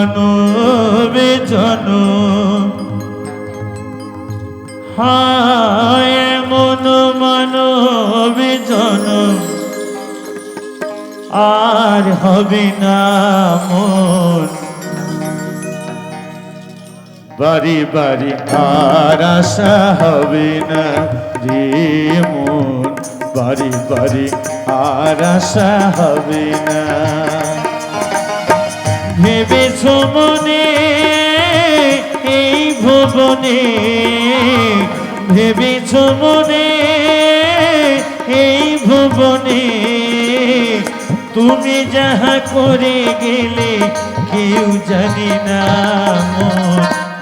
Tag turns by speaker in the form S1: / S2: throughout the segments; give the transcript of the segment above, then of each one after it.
S1: মানব জন। হায় এমন মানব জন। আর হবে না মন। বাড়ি বাড়ি আর আশা হবে না রে মন। বাড়ি বাড়ি আর আশা হবে না। ভেবেছ মনে এই ভুবনে। ভেবেছ মনে এই ভুবনে। তুমি যাহা করে গেলে কেউ জানি না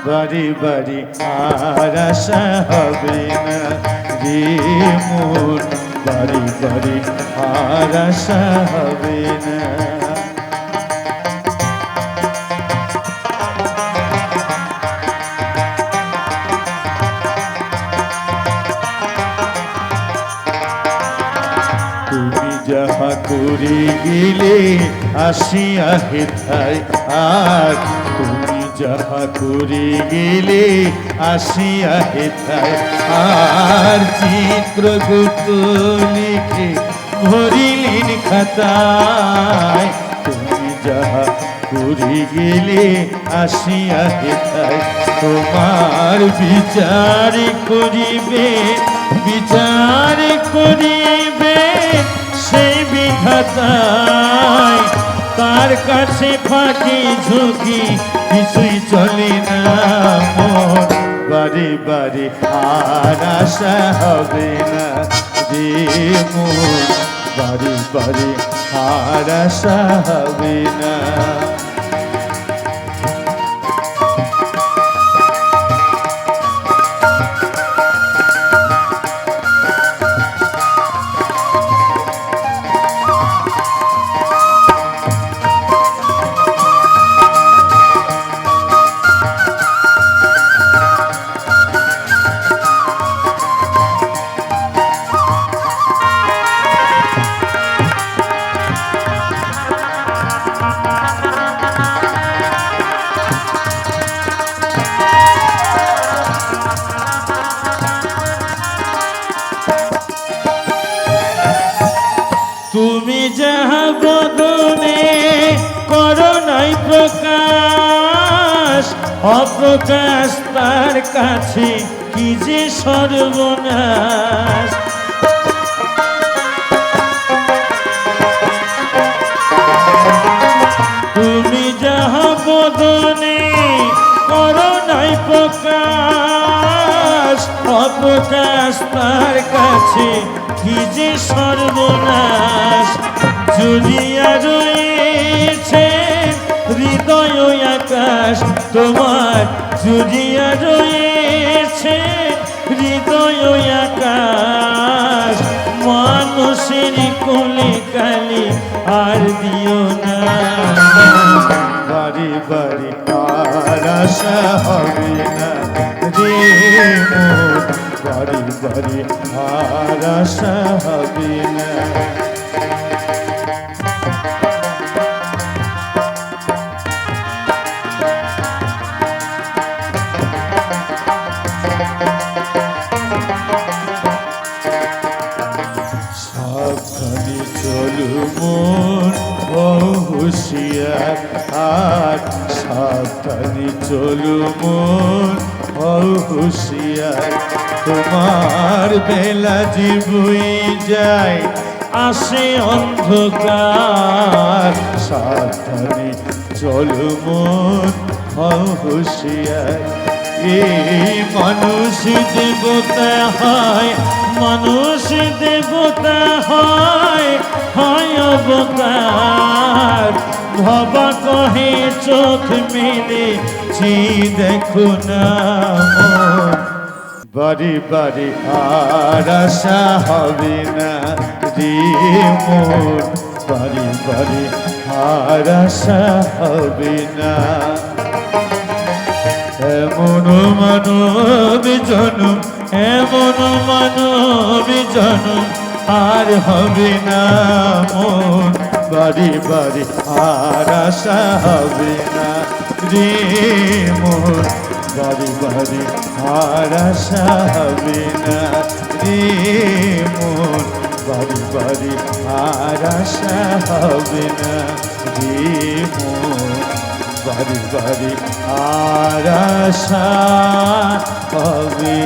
S1: বাড়ি বাড়ি আর আশা হবে না রে মন। বাড়ি বাড়ি আর আশা হবে না। করে গেলে আসিয়া হেথায় আর তুমি যাহা করে গেলে আসিয়া হেথায় আর চিত্রগুপ্ত লিখে ভরিলেন খাতায়। তুমি যাহা করে গেলে আসিয়া হেথায় তোমার বিচার করিবে বিচার করিবে। বিধাতায় তার কাছে ফাঁকি ঝুঁকি কিছুই চলে না বাড়ি বারে আর আশা হবে না রে মন বাড়ি বাড়ি আর আশা হবে না। অপ্রকাশ তার কাছে, কি যে সর্বনাশ। তুমি যাহা বদনে করো নাই প্রকাশ, অপ্রকাশ তার কাছে, কি যে সর্বনাশ। জুড়িয়া আকাশ তোমার জুড়িয়া রয়েছে, হৃদয় আকাশ। মানুষের কোলে কালি আর দিও না। বাড়ি বাড়ি আর আশা হবে না রে বাড়ি বাড়ি আর আশা হবে না। সাবধানে চলু মন হুশিয়ার আর সাবধানে চলু মন হুশিয়ার তোমার বেলা জীবই যায়, আসে অন্ধকার। সাবধানে চলু মন হুশিয়ার এই মানুষ দেবতা হয়, মানুষ দেবতা হয় হয় অবতার। ভবা কহে চোখ মেলে চি দেখো না মন। বাড়ি বাড়ি আর আশা হবে না রে মোর বাড়ি বাড়ি আর আশা হবে না। এমন মানব জনম এমন মানব জনম আর হবে না মন। বাড়ি বাড়ি আর আশা হবে না রে মন। বাড়ি বাড়ি আর আশা হবে না রে মন। বাড়ি বাড়ি আর আশা হবে না রে মন। বাড়ি বাড়ি আর হবে